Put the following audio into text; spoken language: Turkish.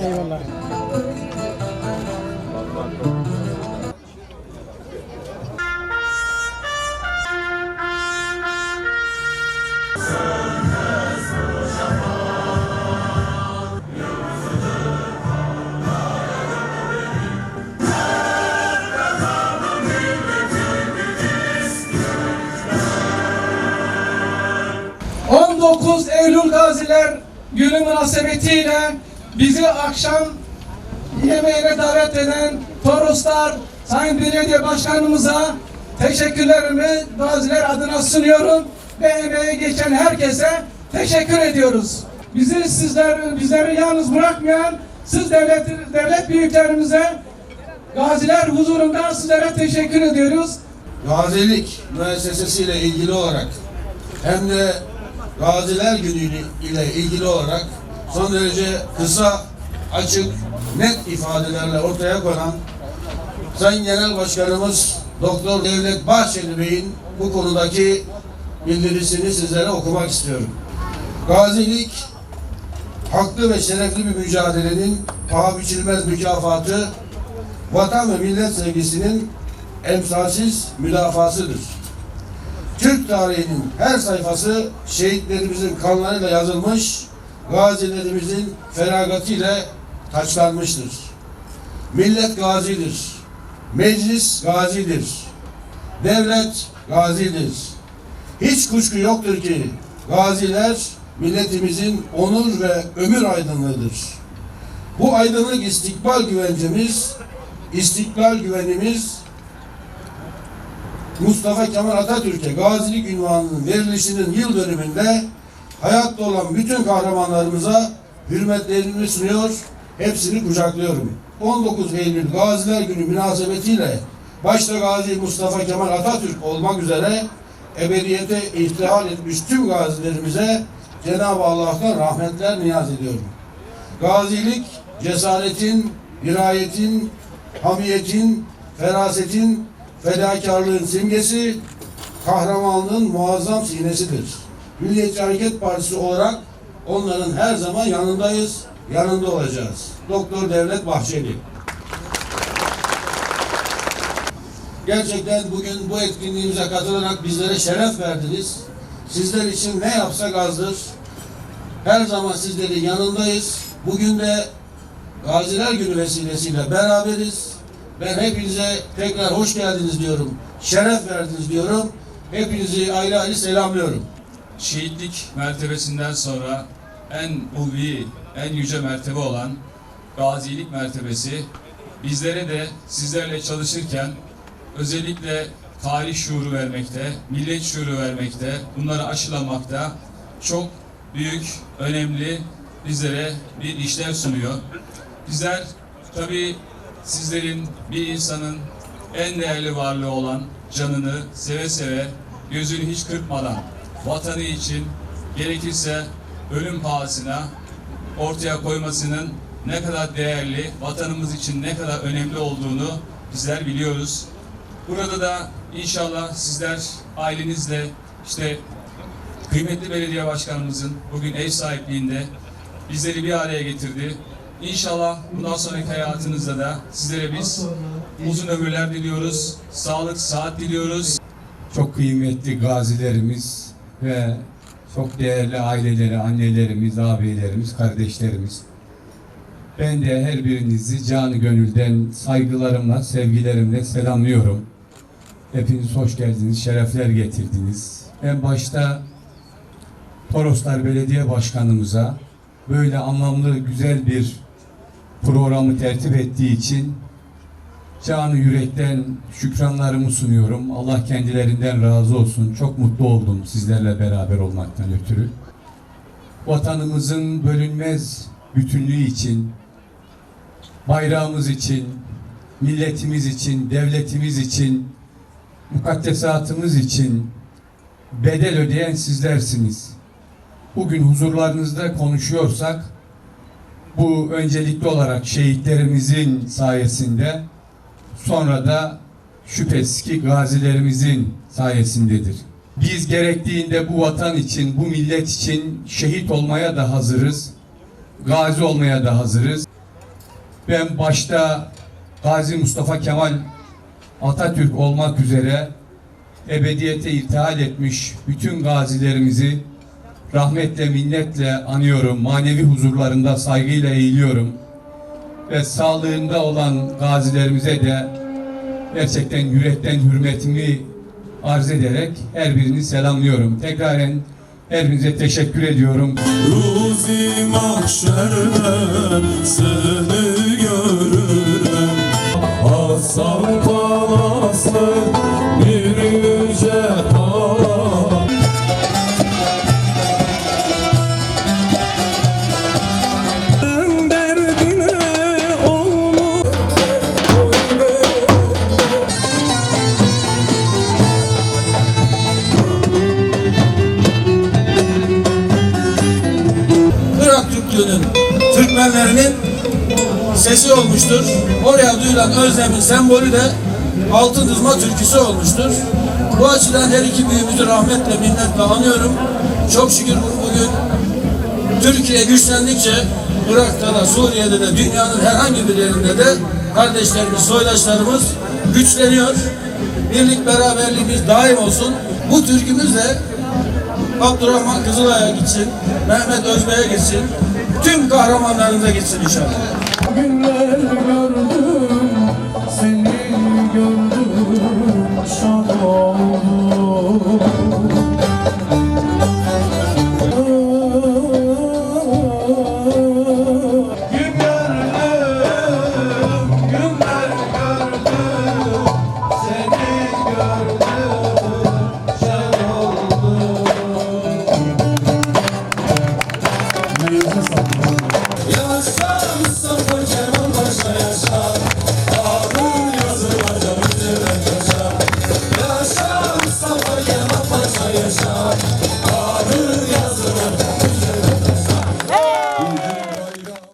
Eyvallah. Hı. 19 Eylül Gaziler Günü münasebetiyle bizi akşam yemeğine davet eden Toroslar Sayın Belediye Başkanımıza teşekkürlerimi Gaziler adına sunuyorum ve emeğe geçen herkese teşekkür ediyoruz. Bizi sizler bizleri yalnız bırakmayan siz devlet devlet büyüklerimize Gaziler huzurunda sizlere teşekkür ediyoruz. Gazilik müessesesiyle ilgili olarak hem de Gaziler Günü ile ilgili olarak son derece kısa, açık, net ifadelerle ortaya konan Sayın Genel Başkanımız Doktor Devlet Bahçeli Bey'in bu konudaki bildirisini sizlere okumak istiyorum. Gazilik haklı ve şerefli bir mücadelenin paha biçilmez mükafatı, vatan ve millet sevgisinin emsalsiz müdafasıdır. Türk tarihinin her sayfası şehitlerimizin kanlarıyla yazılmış, gazilerimizin feragatıyla taçlanmıştır. Millet gazidir, meclis gazidir, devlet gazidir. Hiç kuşku yoktur ki gaziler milletimizin onur ve ömür aydınlığıdır. Bu aydınlık istikbal güvencemiz, istiklal güvenimiz Mustafa Kemal Atatürk'e gazilik ünvanının verilişinin yıl dönümünde hayatta olan bütün kahramanlarımıza hürmetlerimi sunuyor, hepsini kucaklıyorum. 19 Eylül Gaziler Günü münasebetiyle başta Gazi Mustafa Kemal Atatürk olmak üzere ebediyete ihtihal etmiş tüm gazilerimize Cenab-ı Allah'tan rahmetler niyaz ediyorum. Gazilik cesaretin, dirayetin, hamiyetin, ferasetin, fedakarlığın simgesi, kahramanlığın muazzam sinesidir. Milliyetçi Hareket Partisi olarak onların her zaman yanındayız, yanında olacağız. Doktor Devlet Bahçeli. Gerçekten bugün bu etkinliğimize katılarak bizlere şeref verdiniz. Sizler için ne yapsak azdır. Her zaman sizlerin yanındayız. Bugün de Gaziler Günü vesilesiyle beraberiz. Ben hepinize tekrar hoş geldiniz diyorum. Şeref verdiniz diyorum. Hepinizi ayrı ayrı selamlıyorum. Şehitlik mertebesinden sonra en ulvi, en yüce mertebe olan gazilik mertebesi bizlere de sizlerle çalışırken özellikle tarih şuuru vermekte, millet şuuru vermekte, bunları aşılamakta çok büyük, önemli bizlere bir işlev sunuyor. Bizler tabii sizlerin bir insanın en değerli varlığı olan canını seve seve, gözünü hiç kırpmadan vatanı için gerekirse ölüm pahasına ortaya koymasının ne kadar değerli, vatanımız için ne kadar önemli olduğunu bizler biliyoruz. Burada da inşallah sizler ailenizle işte kıymetli belediye başkanımızın bugün ev sahipliğinde bizleri bir araya getirdi. İnşallah bundan sonraki hayatınızda da sizlere biz uzun ömürler diliyoruz, sağlık, saat diliyoruz. çok kıymetli gazilerimiz ve çok değerli aileleri, annelerimiz, abilerimiz, kardeşlerimiz. Ben de her birinizi canı gönülden saygılarımla, sevgilerimle selamlıyorum. Hepiniz hoş geldiniz, şerefler getirdiniz. En başta Toroslar Belediye Başkanımıza böyle anlamlı, güzel bir programı tertip ettiği için Canı yürekten şükranlarımı sunuyorum. Allah kendilerinden razı olsun. Çok mutlu oldum sizlerle beraber olmaktan ötürü. Vatanımızın bölünmez bütünlüğü için, bayrağımız için, milletimiz için, devletimiz için, mukaddesatımız için bedel ödeyen sizlersiniz. Bugün huzurlarınızda konuşuyorsak, bu öncelikli olarak şehitlerimizin sayesinde sonra da şüphesiz ki gazilerimizin sayesindedir. Biz gerektiğinde bu vatan için, bu millet için şehit olmaya da hazırız. gazi olmaya da hazırız. Ben başta Gazi Mustafa Kemal Atatürk olmak üzere ebediyete irtihal etmiş bütün gazilerimizi rahmetle minnetle anıyorum. Manevi huzurlarında saygıyla eğiliyorum. Ve sağlığında olan gazilerimize de gerçekten yürekten hürmetimi arz ederek her birini selamlıyorum. Tekraren her birinize teşekkür ediyorum. Ruzi mahşerde seni görürüm Hasan Palaslı bir yüce sesi olmuştur. Oraya duyulan özlemin sembolü de altın dızma türküsü olmuştur. Bu açıdan her iki büyüğümüzü rahmetle, minnetle anıyorum. Çok şükür bugün Türkiye güçlendikçe Irak'ta da Suriye'de de dünyanın herhangi bir yerinde de kardeşlerimiz, soydaşlarımız güçleniyor. Birlik beraberliğimiz daim olsun. Bu türkümüz de Abdurrahman Kızılay'a gitsin, Mehmet Özbey'e gitsin, tüm kahramanlarımıza gitsin inşallah.